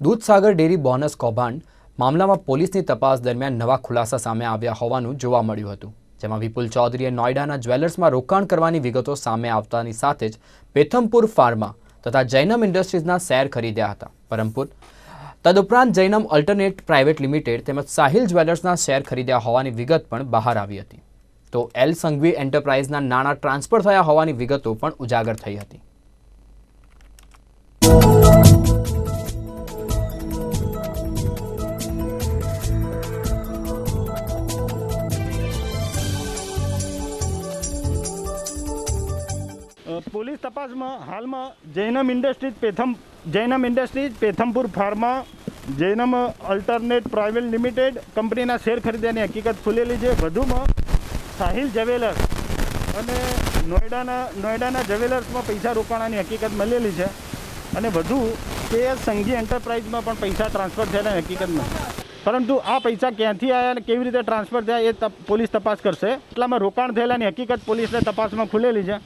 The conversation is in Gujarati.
દૂધસાગર ડેરી બોનસ કૌભાંડ મામલામાં પોલીસની તપાસ દરમિયાન નવા ખુલાસા સામે આવ્યા હોવાનું જોવા મળ્યું હતું, જેમાં વિપુલ ચૌધરીએ નોઈડાના જ્વેલર્સમાં રોકાણ કરવાની વિગતો સામે આવતાની સાથે જ પેથમપુર ફાર્મા તથા જૈનમ ઇન્ડસ્ટ્રીઝના શેર ખરીદ્યા હતા. પરમપુર તદુપરાંત જૈનમ અલ્ટરનેટ પ્રાઇવેટ લિમિટેડ તેમજ સાહિલ જ્વેલર્સના શેર ખરીદ્યા હોવાની વિગત પણ બહાર આવી હતી. તો એલ સંઘવી એન્ટરપ્રાઇઝના નાણાં ટ્રાન્સફર થયા હોવાની વિગતો પણ ઉજાગર થઈ હતી. પોલીસ તપાસમાં હાલમાં Jainam industries પેથમ Jainam industries Pithampur pharma, Jainam alternate private limited કંપનીના શેર ખરીદ્યાની હકીકત ખુલેલી છે. વધુમાં સાહિલ જ્વેલર્સ અને નોઈડાના નોઈડાના જ્વેલર્સમાં પૈસા રોકાણાની હકીકત મળેલી છે અને વધુ કે સંઘી એન્ટરપ્રાઇઝમાં પણ પૈસા ટ્રાન્સફર થયેલા હકીકત નથી પરંતુ આ પૈસા ક્યાંથી આવ્યા અને કેવી રીતે ટ્રાન્સફર થયા એ પોલીસ તપાસ કરશે. એટલામાં રોકાણ થયેલાની હકીકત પોલીસને તપાસમાં ખુલેલી છે.